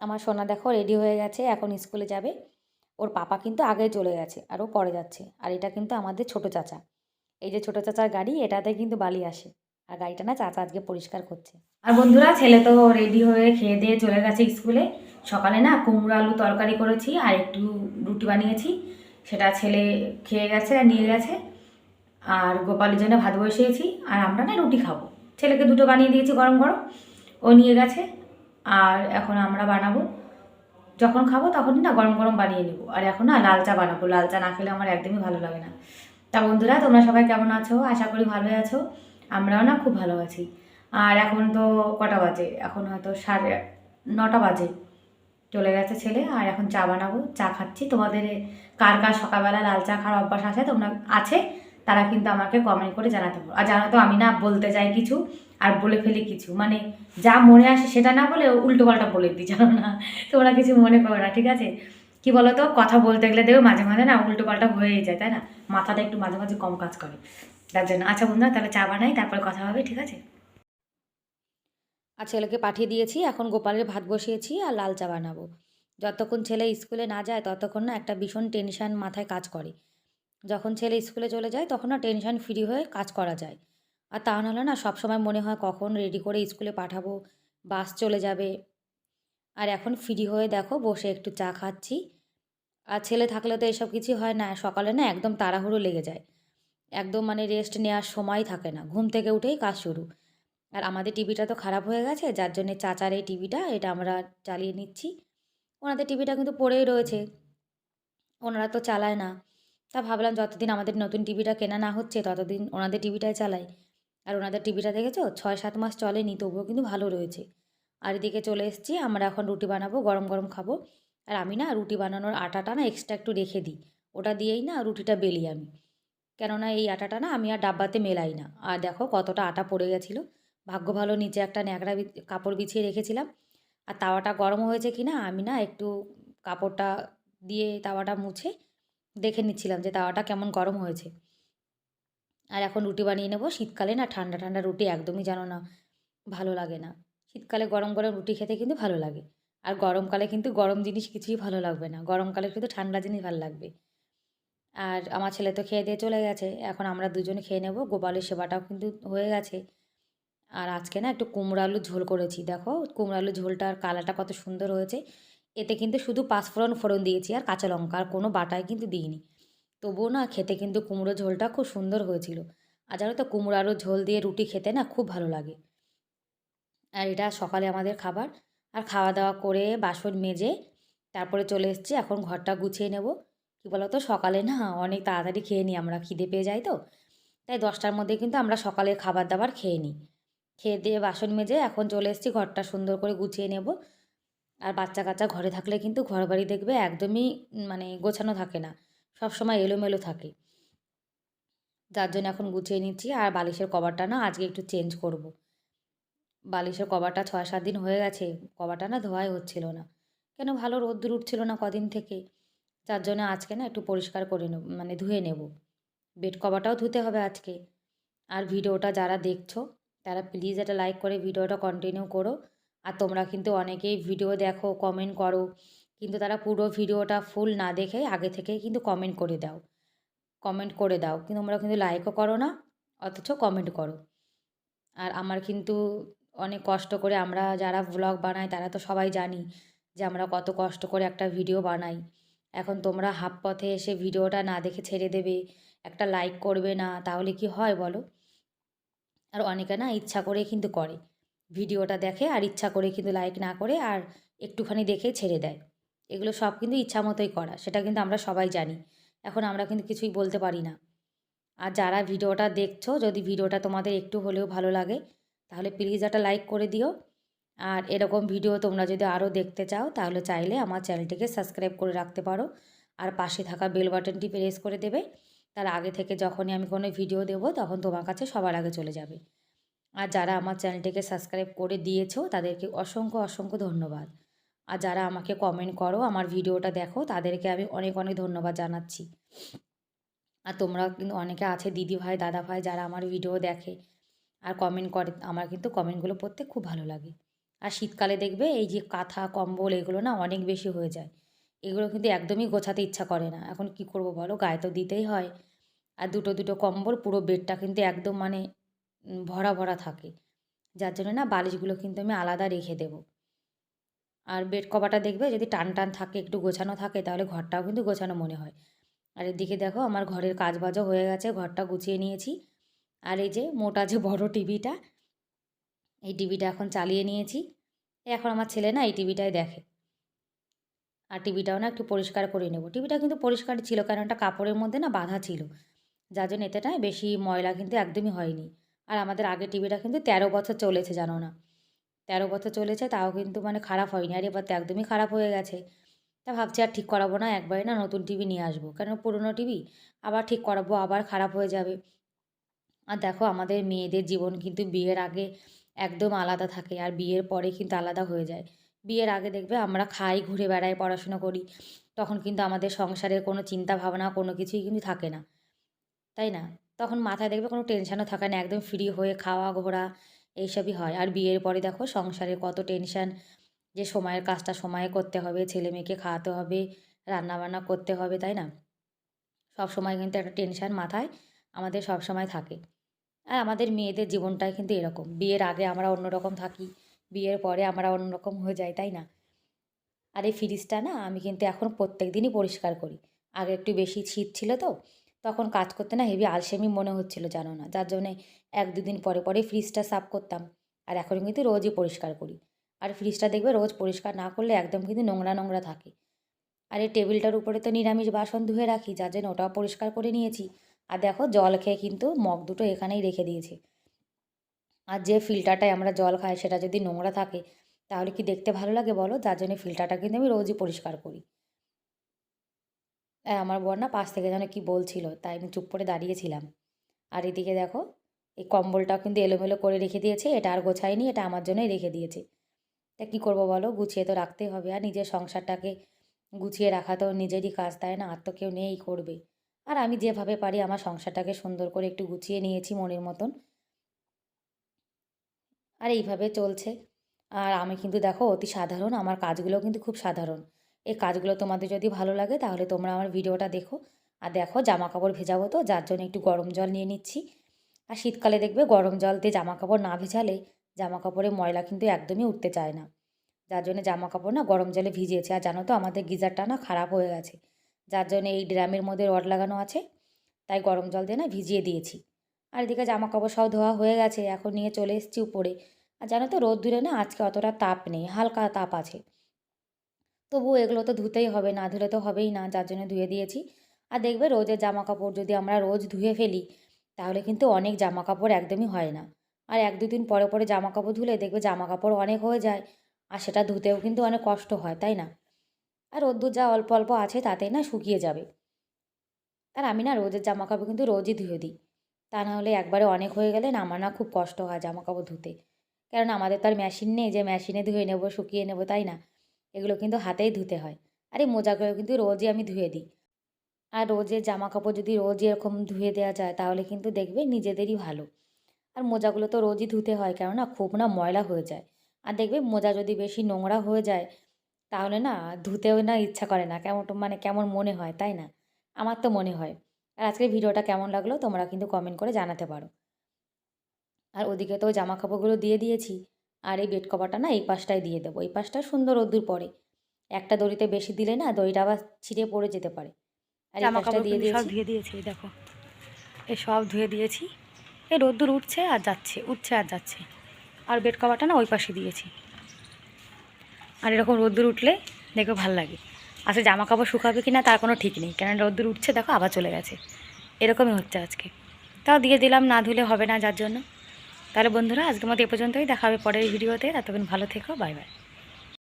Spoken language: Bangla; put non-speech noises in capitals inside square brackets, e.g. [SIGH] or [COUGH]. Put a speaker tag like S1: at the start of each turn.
S1: আমার সোনা দেখো রেডি হয়ে গেছে, এখন স্কুলে যাবে। ওর পাপা কিন্তু আগে চলে গেছে আর ও পরে যাচ্ছে। আর এটা কিন্তু আমাদের ছোট চাচা। এই যে ছোট চাচার গাড়ি, এটাতে কিন্তু বালি আসে। আর গাড়িটা না চাচা আজকে পরিষ্কার করছে। আর বন্ধুরা, ছেলে তো রেডি হয়ে খেয়ে দিয়ে চলে গেছে স্কুলে সকালে না কুমড়ো আলু তরকারি করেছি আর একটু রুটি বানিয়েছি। সেটা ছেলে খেয়ে গেছে আর নিয়ে গেছে। আর গোপালের জন্য ভাত বসিয়েছি। আর আমরা না রুটি খাব। ছেলেকে দুটো বানিয়ে দিয়েছি গরম গরম। ও নিয়ে গেছে। আর এখন আমরা বানাবো, যখন খাব তখনই না গরম গরম বানিয়ে নেব। আর এখন না লাল চা বানাবো, লাল চা না খেলে আমার একদমই ভালো লাগে না। তা বন্ধুরা, তোমরা সবাই কেমন আছো? আশা করি ভালোই আছো। আমরাও না খুব ভালো আছি। আর এখন তো কটা বাজে? এখন হয়তো সাড়ে নটা বাজে। চলে গেছে ছেলে, আর এখন চা বানাবো, চা খাচ্ছি। তোমাদের কার কার সকালবেলা লাল চা খাওয়ার অভ্যাস আছে? তোমরা, আছে? তারা কিন্তু আমাকে কমেন্ট করে জানাতে পারো আর জানো তো আমি না বলতে যাই কিছু আর বলে ফেলি কিছু। মানে যা মনে আসে সেটা না বলে উল্টো পাল্টা বলে দিই, জানো না? [LAUGHS] তোমরা কিছু মনে করো না, ঠিক আছে? কি বলো তো কথা বলতে গেলে দেখো মাঝে মাঝে না উল্টো পাল্টা হয়েই যায়, তাই না? মাথাটা একটু মাঝে মাঝে কম কাজ করে। তার জন্য আচ্ছা বন্ধুরা, তাহলে চা বানাই, তারপরে কথা হবে, ঠিক আছে? আর ছেলেকে পাঠিয়ে দিয়েছি, এখন গোপালের ভাত বসিয়েছি আর লাল চা বানাবো। যতক্ষণ ছেলে স্কুলে না যায়, ততক্ষণ না একটা ভীষণ টেনশন মাথায় কাজ করে। যখন ছেলে স্কুলে চলে যায় তখন না টেনশন ফ্রি হয়ে কাজ করা যায়। আর তা নাহলে না সবসময় মনে হয় কখন রেডি করে স্কুলে পাঠাবো বাস চলে যাবে। আর এখন ফ্রি হয়ে দেখো বসে একটু চা খাচ্ছি। আর ছেলে থাকলে তো এসব কিছু হয় না, সকালে না একদম তাড়াহুড়ো লেগে যায়। একদম মানে রেস্ট নেওয়ার সময় থাকে না, ঘুম থেকে উঠেই কাজ শুরু। আর আমাদের টিভিটা তো খারাপ হয়ে গেছে, যার জন্যে চাচার এই টিভিটা এটা আমরা চালিয়ে নিচ্ছি। ওনাদের টিভিটা কিন্তু পড়েই রয়েছে। ওনারা তো চালায় না। তা ভাবলাম যতদিন আমাদের নতুন টিভিটা কেনা না হচ্ছে, ততদিন ওনাদের টিভিটাই চালাই। আর ওনাদের টিভিটা দেখেছ? ছয় সাত মাস চলেনি, তবুও কিন্তু ভালো রয়েছে। আর এদিকে চলে এসেছি, আমরা এখন রুটি বানাবো, গরম গরম খাব। আর আমি না রুটি বানানোর আটাটা না এক্সট্রা একটু রেখে দিই। ওটা দিয়েই না রুটিটা বেলি আমি। কেননা এই আটাটা না আমি আর ডাব্বাতে মেলাই না। আর দেখো কতটা আটা পড়ে গেছিল। ভাগ্য ভালো নিচে একটা ন্যাকড়া কাপড় বিছিয়ে রেখেছিলাম। আর তাওয়াটা গরম হয়েছে কি না আমি না একটু কাপড়টা দিয়ে তাওয়াটা মুছে দেখে নিচ্ছিলাম যে তাওয়াটা কেমন গরম হয়েছে। আর এখন রুটি বানিয়ে নেব শীতকালে, না ঠান্ডা ঠান্ডা রুটি একদমই জানো না ভালো লাগে না। শীতকালে গরম গরম রুটি খেতে কিন্তু ভালো লাগে। আর গরমকালে কিন্তু গরম জিনিস কিছুই ভালো লাগবে না। গরমকালে কিন্তু ঠান্ডা জিনিস ভালো লাগবে। আর আমার ছেলে তো খেয়ে দিয়ে চলে গেছে। এখন আমরা দুজনে খেয়ে নেব। গোপালের সেবাটাও কিন্তু হয়ে গেছে। আর আজকে না একটু কুমড়ো আলুর ঝোল করেছি। দেখো কুমড়ো আলুর ঝোলটার কালারটা কত সুন্দর হয়েছে। এতে কিন্তু শুধু পাঁচফোড়ন ফোড়ন দিয়েছি আর কাঁচা লঙ্কা আর কোনো বাটায় কিন্তু দিইনি। তবুও না খেতে কিন্তু কুমড়ো ঝোলটা খুব সুন্দর হয়েছিল। আর জানো তো, কুমড়ো আলুর ঝোল দিয়ে রুটি খেতে না খুব ভালো লাগে। আর এটা সকালে আমাদের খাবার। আর খাওয়া দাওয়া করে বাসন মেজে তারপরে চলে এসেছি। এখন ঘরটা গুছিয়ে নেব। কী বলতো, সকালে না অনেক তাড়াতাড়ি খেয়ে নিই আমরা, খিদে পেয়ে যাই তো। তাই দশটার মধ্যে কিন্তু আমরা সকালে খাবার দাবার খেয়ে নিই। খেয়ে দিয়ে বাসন মেজে এখন চলে এসেছি, ঘরটা সুন্দর করে গুছিয়ে নেব। আর বাচ্চা কাচ্চা ঘরে থাকলে কিন্তু ঘর বাড়ি দেখবে একদমই মানে গোছানো থাকে না। সব সময় এলোমেলো থাকে। যার জন্য এখন গুছিয়ে নিচ্ছি। আর বালিশের কভারটা না আজকে একটু চেঞ্জ করব। বালিশের কভারটা ছয় সাত দিন হয়ে গেছে। কভারটা না ধোয়াই হচ্ছিল না। কেন ভালো রোদ্দুর উঠছিল না কদিন থেকে? যার জন্য আজকে না একটু পরিষ্কার করে নেব মানে ধুয়ে নেব। বেড কভারটাও ধুতে হবে আজকে। আর ভিডিওটা যারা দেখছ, তারা প্লিজ একটা লাইক করে ভিডিওটা কন্টিনিউ করো। আর তোমরা কিন্তু অনেকেই ভিডিও দেখো কমেন্ট করো। কিন্তু তারা পুরো ভিডিওটা ফুল না দেখে আগে থেকেই কিন্তু কমেন্ট করে দাও। কমেন্ট করে দাও। কিন্তু তোমরা কিন্তু লাইকও করো না, অথচ কমেন্ট করো। আর আমার কিন্তু অনেক কষ্ট করে আমরা যারা ব্লগ বানাই, তারা তো সবাই জানি যে আমরা কত কষ্ট করে একটা ভিডিও বানাই। এখন তোমরা হাফ পথে এসে ভিডিওটা না দেখে ছেড়ে দেবে, একটা লাইক করবে না, তাহলে কি হয় বলো? আর অনেকে না ইচ্ছা করে কিন্তু করে। ভিডিওটা দেখে আর ইচ্ছা করে কিন্তু লাইক না করে আর একটুখানি দেখে ছেড়ে দেয়। এগুলো সব কিন্তু ইচ্ছা মতোই করা, সেটা কিন্তু আমরা সবাই জানি। এখন আমরা কিন্তু কিছুই বলতে পারি না। আর যারা ভিডিওটা দেখছ, যদি ভিডিওটা তোমাদের একটু হলেও ভালো লাগে, তাহলে প্লিজ একটা লাইক করে দিও। আর এরকম ভিডিও তোমরা যদি আরও দেখতে চাও, তাহলে চাইলে আমার চ্যানেলটিকে সাবস্ক্রাইব করে রাখতে পারো। আর পাশে থাকা বেল বাটনটি প্রেস করে দেবে। তার আগে থেকে যখনই আমি কোনো ভিডিও দেবো, তখন তোমার কাছে সবার আগে চলে যাবে। আর যারা আমার চ্যানেলটিকে সাবস্ক্রাইব করে দিয়েছ, তাদেরকে অসংখ্য অসংখ্য ধন্যবাদ। আর যারা আমাকে কমেন্ট করো, আমার ভিডিওটা দেখো, তাদেরকে আমি অনেক অনেক ধন্যবাদ জানাচ্ছি। আর তোমরা কিন্তু অনেকে আছে, দিদি ভাই, দাদা ভাই, যারা আমার ভিডিও দেখে আর কমেন্ট করে, আমার কিন্তু কমেন্টগুলো পড়তে খুব ভালো লাগে। আর শীতকালে দেখবে এই যে কাঁথা, কম্বল, এগুলো না অনেক বেশি হয়ে যায়। এগুলো কিন্তু একদমই গোছাতে ইচ্ছা করে না। এখন কি করব বলো? গায়ে তো দিতেই হয়। আর দুটো দুটো কম্বল, পুরো বেডটা কিন্তু একদম মানে ভরা ভরা থাকে। যার জন্য না বালিশগুলো কিন্তু আমি আলাদা রেখে দেবো। আর বেড কভারটা দেখবে যদি টান টান থাকে, একটু গোছানো থাকে, তাহলে ঘরটাও কিন্তু গোছানো মনে হয়। আর এদিকে দেখো আমার ঘরের কাজ বাজও হয়ে গেছে, ঘরটা গুছিয়ে নিয়েছি। আর এই যে মোটা যে বড় টিভিটা, এই টিভিটা এখন চালিয়ে নিয়েছি। এখন আমার ছেলে না এই টিভিটাই দেখে। আর টিভিটাও না একটু পরিষ্কার করে নেব। টিভিটা কিন্তু পরিষ্কার ছিল, কারণ একটা কাপড়ের মধ্যে না বাঁধা ছিল। যার জন্য এতে না বেশি ময়লা কিন্তু একদমই হয়নি। আর আমাদের আগের টিভিটা কিন্তু তেরো বছর চলেছে, জানো না? তেরো বছর চলেছে, তাও কিন্তু মানে খারাপ হয়নি। আর, এবার তো একদমই খারাপ হয়ে গেছে। তা ভাবছি আর ঠিক করাবো না, একবারে না নতুন টিভি নিয়ে আসব। কেন পুরনো টিভি? আবার ঠিক করাবো, আবার খারাপ হয়ে যাবে। আর দেখো, আমাদের মেয়েদের জীবন কিন্তু বিয়ের আগে একদম আলাদা থাকে, আর বিয়ের পরে কিন্তু আলাদা হয়ে যায়। বিয়ের আগে দেখবে আমরা খাই, ঘুরে বেড়াই, পড়াশোনা করি। তখন কিন্তু আমাদের সংসারের কোনো চিন্তা ভাবনা, কোনো কিছুই কিন্তু থাকে না। তাই না? তখন মাথায় দেখবে কোনো টেনশনও থাকে না, একদম ফ্রি হয়ে খাওয়া ঘোরা এইসবই হয়। আর বিয়ের পরে দেখো সংসারে কত টেনশন যে সময়ের কাজটা সময়ে করতে হবে, ছেলে মেয়েকে খাওয়াতে হবে, রান্নাবান্না করতে হবে, তাই না? সব সময় কিন্তু একটা টেনশন মাথায় আমাদের সব সময় থাকে। আর আমাদের মেয়েদের জীবনটাই কিন্তু এরকম। বিয়ের আগে আমরা অন্যরকম থাকি, বিয়ের পরে আমরা অন্যরকম হয়ে যাই, তাই না? আর এই ফ্রিজটা না আমি কিন্তু এখন প্রত্যেক দিনই পরিষ্কার করি। আগে একটু বেশি শীত ছিল তো তখন কাজ করতে না হেভি আলসেমি মনে হচ্ছিল, জানো না? যার জন্যে এক দুদিন পরে পরে ফ্রিজটা সাফ করতাম। আর এখন কিন্তু রোজই পরিষ্কার করি। আর ফ্রিজটা দেখবে রোজ পরিষ্কার না করলে একদম কিন্তু নোংরা নোংরা থাকে। আর এই টেবিলটার উপরে তো নিরামিষ বাসন ধুয়ে রাখি, যার জন্য ওটাও পরিষ্কার করে নিয়েছি। আর দেখো জল খেয়ে কিন্তু মগ দুটো এখানেই রেখে দিয়েছে। আর যে ফিল্টারটায় আমরা জল খাই সেটা যদি নোংরা থাকে, তাহলে কি দেখতে ভালো লাগে বলো? যার জন্য ফিল্টারটা কিন্তু আমি রোজই পরিষ্কার করি। আমার বর না পাশ থেকে যেন কি বলছিল, তাই আমি চুপ করে দাঁড়িয়েছিলাম। আর এদিকে দেখো, এই কম্বলটাও কিন্তু এলোমেলো করে রেখে দিয়েছে, এটা আর গোছায়নি, এটা আমার জন্যই রেখে দিয়েছে। তা কী করব বলো, গুছিয়ে তো রাখতেই হবে, আর নিজের সংসারটাকে গুছিয়ে রাখা তো নিজেরই কাজ, তাই না? আর তো কেউ নেই করবে। আর আমি যেভাবে পারি আমার সংসারটাকে সুন্দর করে একটু গুছিয়ে নিয়েছি মনের মতন। আর এইভাবে চলছে। আর আমি কিন্তু দেখো, অতি সাধারণ, আমার কাজগুলো কিন্তু খুব সাধারণ। এই কাজগুলো তোমাদের যদি ভালো লাগে তাহলে তোমরা আমার ভিডিওটা দেখো। আর দেখো জামা কাপড় ভেজাবো তো, যার জন্য একটু গরম জল নিয়ে নিচ্ছি। আর শীতকালে দেখবে গরম জল দিয়ে জামা কাপড় না ভেজালে জামা কাপড়ে ময়লা কিন্তু একদমই উঠতে চায় না। যার জন্য জামা কাপড় না গরম জলে ভিজিয়েছে। আর জানো তো, আমাদের গিজারটা না খারাপ হয়ে গেছে। যার জন্য এই ড্রামের মধ্যে রড লাগানো আছে, তাই গরম জল দিয়ে না ভিজিয়ে দিয়েছি। আর এদিকে জামা কাপড় সব ধোয়া হয়ে গেছে, এখন নিয়ে চলে এসেছি উপরে। আর জানো তো, রোদ্দুরে না আজকে অতটা তাপ নেই, হালকা তাপ আছে। তবুও এগুলো তো ধুতেই হবে, না ধুলে তো হবেই না, যার জন্য ধুয়ে দিয়েছি। আর দেখবে রোজের জামা কাপড় যদি আমরা রোজ ধুয়ে ফেলি, তাহলে কিন্তু অনেক জামা কাপড় একদমই হয় না। আর এক দুদিন পরে পরে জামা কাপড় ধুলে দেখবে জামা কাপড় অনেক হয়ে যায়, আর সেটা ধুতেও কিন্তু অনেক কষ্ট হয়, তাই না? আর রোদ্দুর যা অল্প অল্প আছে তাতেই না শুকিয়ে যাবে। আর আমি না রোজের জামা কাপড় কিন্তু রোজই ধুয়ে দিই। তা না হলে একবারে অনেক হয়ে গেলে না আমার না খুব কষ্ট হয় জামা কাপড় ধুতে। কারণ আমাদের তো আর মেশিন নেই, যে মেশিনে ধুয়ে নেব, শুকিয়ে নেব, তাই না? এগুলো কিন্তু হাতেই ধুতে হয়। আর এই মোজাগুলো কিন্তু রোজই আমি ধুয়ে দিই। আর রোজের জামা কাপড় যদি রোজ এরকম ধুয়ে দেওয়া যায়, তাহলে কিন্তু দেখবে নিজেদেরই ভালো। আর মোজাগুলো তো রোজই ধুতে হয়, কেননা খুব না ময়লা হয়ে যায়। আর দেখবে মোজা যদি বেশি নোংরা হয়ে যায়, তাহলে না ধুতেও না ইচ্ছা করে না। কেমন মানে কেমন মনে হয়, তাই না? আমার তো মনে হয়। আর আজকের ভিডিওটা কেমন লাগল তোমরা কিন্তু কমেন্ট করে জানাতে পারো। আর ওদিকে তো জামা কাপড়গুলো দিয়ে দিয়েছি। আর এই বেড কভারটা না এই পাশটায় দিয়ে দেবো। এই পাশটা সুন্দর রোদ্দুর পরে একটা দড়িতে বেশি দিলে না দড়িটা আবার ছিঁড়ে পড়ে যেতে পারে। আর
S2: জামা কাপড়
S1: দিয়ে
S2: সব ধুয়ে দিয়েছি দেখো। এ সব ধুয়ে দিয়েছি। এই রোদ্দুর উঠছে আর যাচ্ছে উঠছে আর যাচ্ছে। আর বেড কভারটা না ওই পাশে দিয়েছি। আর এরকম রোদ্দুর উঠলে দেখো ভালো লাগে। আচ্ছা জামা কাপড় শুকাবে কি না তার কোনো ঠিক নেই। কেন রোদ্দুর উঠছে দেখো আবার চলে গেছে। এরকমই হচ্ছে আজকে। তাও দিয়ে দিলাম না ধুলে হবে না যার জন্য। তাহলে বন্ধুরা, আজকের মতো এ পর্যন্তই। দেখা হবে পরের ভিডিওতে। ততক্ষণ ভালো থেকো, বাই বাই।